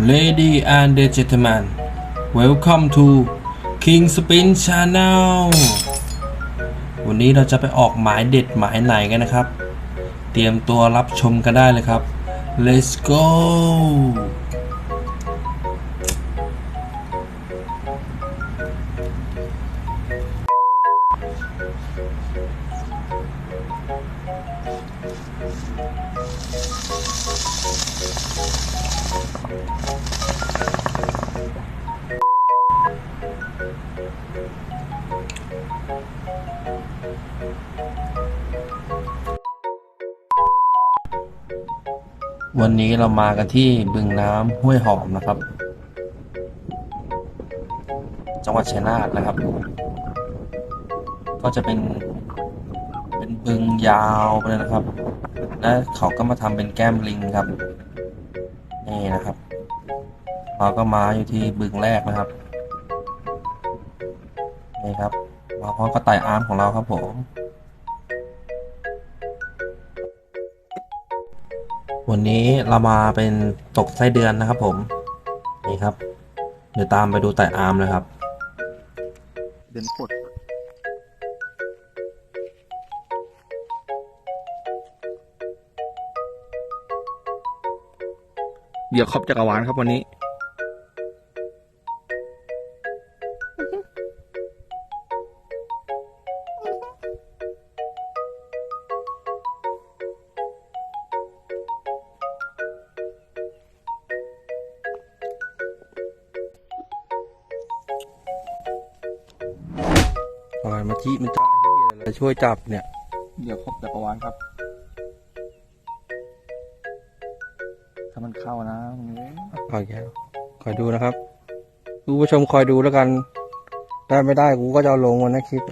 Lady and gentlemen welcome to King Spin Channel วันนี้เราจะไปออกหมายเด็ดหมายไหนกันนะครับ เตรียมตัวรับชมกันได้เลยครับ let's go วันนี้เรามากันที่บึงน้ำห้วยหอมนะครับ จังหวัดชัยนาทนะครับ ก็จะเป็น เป็นบึงยาวไปเลยนะครับ และเขาก็มาทำเป็นแก้มลิงครับ นี่นะครับ เราก็มาอยู่ที่บึงแรกนะครับ นี่ครับ มาพร้อมกับไต่อาร์มของเราครับผม วันนี้เรามาเป็นตกไส้เดือนนะครับผม นี่ครับ เดี๋ยวตามไปดูไต่อาร์มเลยครับ เดินปดเดี๋ยวขอบจักรวาลครับวันนี้ อะไรมาที่มันจะอะไรช่วยจับเนี่ยเดี๋ยวครบจักรวาลครับ ถ้ามันเข้านะมึงเอ้ยเอาแก้วคอยดูนะครับคุณผู้ชมคอยดูแล้วกัน ได้ไม่ได้กูก็จะเอาลงวันนะคลิป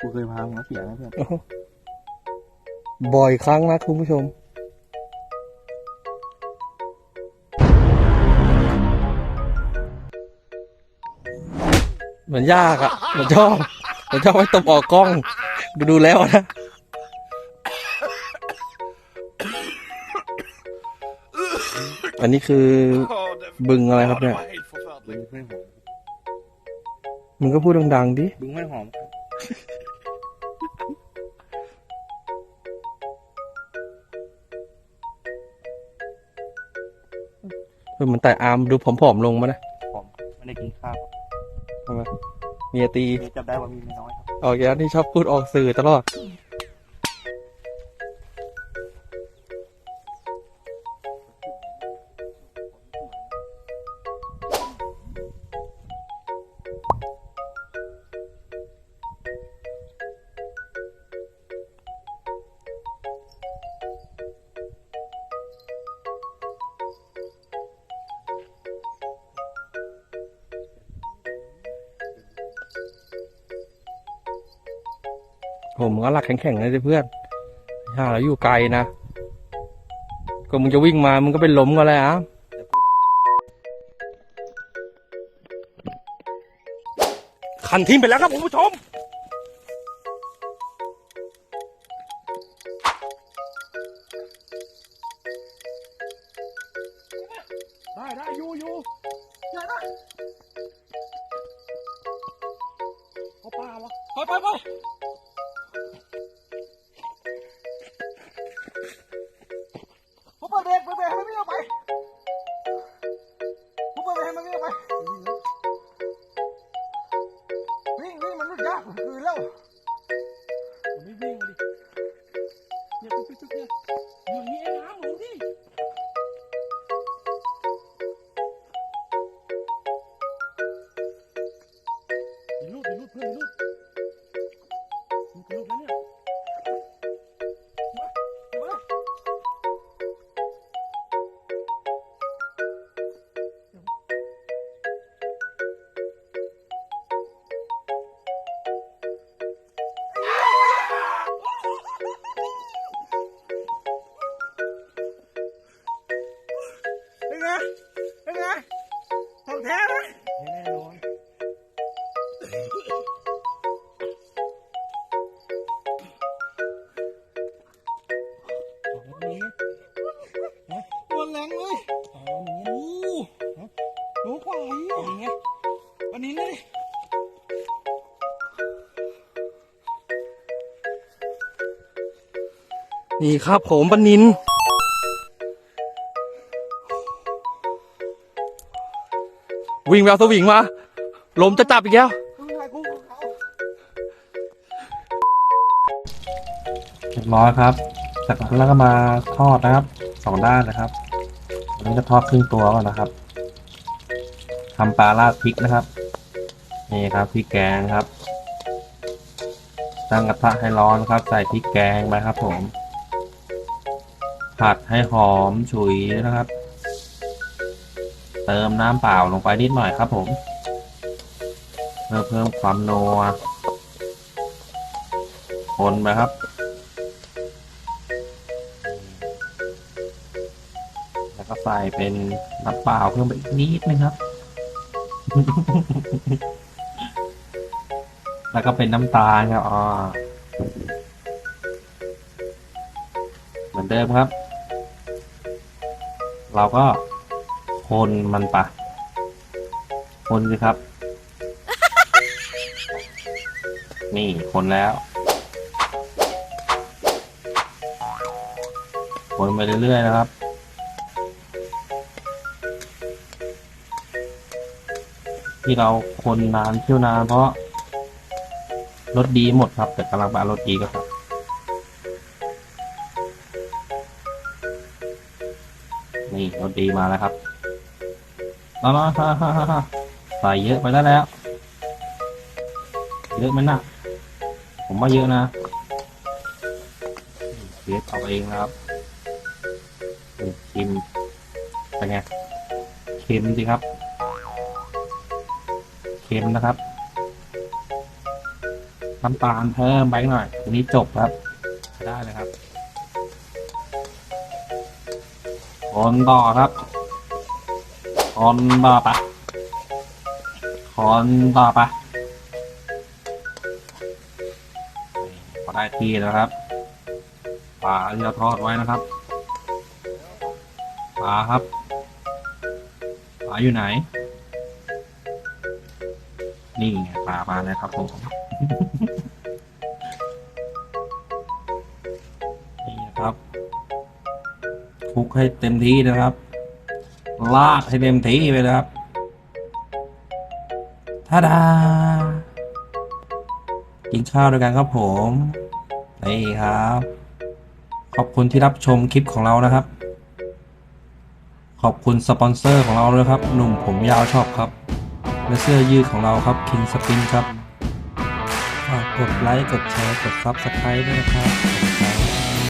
กูเคยพามึงมาเสียนะเพื่อน บ่อยครั้งนะคุณผู้ชม เหมือนยากอะ่ะเหมือนชอบเหมือนชอบให้ตบออกกล้อง ดูดูแล้วนะอันนี้คือบึงอะไรครับเนี่ย บึงไม่หอมมึงก็พูดดังๆดิ บึงไม่หอมครับเออมันแต่อาร์มดูผอมๆลงมานะ หอมไม่ได้กินข้าว ทำไมเมียตี เมียจับได้ว่ามีไม่น้อยครับ ออกอย่างที่ชอบพูดออกสื่อตลอด ผมก็หลักแข็งๆเลยสิเพื่อนถ้าเราอยู่ไกลนะ ก็มึงจะวิ่งมา มึงก็เป็นล้มก็แล้วอะคันทิ้งไปแล้วครับคุณผู้ชมได้ได้อยู่อยู่ใหญ่ได้เขาปลาวะไปไปไป มันรุ่ วันแรงเลยโอ้โหกว่าอีกอย่างเงี้ยวันนี้เลยนี่ครับผมปนิน วิ่งแววสวิงมา ลมจะจับอีกแล้ว เรียบร้อยครับ จากนั้นเราก็มาทอดนะครับสองด้านนะครับอันนี้จะทอดครึ่งตัวก่อนนะครับทำปลาราดพริกนะครับ นี่ครับพริกแกงครับ ตั้งกระทะให้ร้อนครับ ใส่พริกแกงไปครับ ผม ผัดให้หอมฉุยนะครับ เติมน้ำเปล่าลงไปนิดหน่อยครับผมเพื่อเพิ่มความนัวคนไปครับ ก็ใส่เป็นน้ำเปล่าเพิ่มไปอีกนิดนึงครับ แล้วก็เป็นน้ำตาลครับอ๋อเหมือนเดิมครับ เราก็คนมันปะคนสิครับ นี่คนแล้วคนไปเรื่อยๆนะครับ ที่เราคนนานเที่ยวนานเพราะรถดีหมดครับ แต่กำลังบารถดีก็ครับนี่รถดีมาแล้วครับแล้วฮ่าฮ่าฮ่าฮ่าใส่เยอะไปแล้วแล้ว เยอะไหมนะผมว่าเยอะนะเบสเอาเองนะครับชิมเป็นไงเค็มสิครับ เค็มนะครับ น้ำตาลเพิ่มไปหน่อยทีนี้จบครับ ได้เลยครับคนต่อครับคนต่อไปคนต่อไปพอได้ที่แล้วครับปลาที่เราทอดไว้นะครับปลาครับปลาอยู่ไหน นี่ไงปลามาแล้วครับผม นี่นะครับคลุกให้เต็มที่นะครับ ลาดให้เต็มที่ไปเลยครับท่าดา กินข้าวด้วยกันครับผม นี่ครับ ขอบคุณที่รับชมคลิปของเรานะครับ ขอบคุณสปอนเซอร์ของเราด้วยครับ หนุ่มผมยาวชอบครับ และเสื้อยืดของเราครับ King Spin ครับฝากกดไลค์ กดแชร์ กด Subscribe ด้วยนะครับ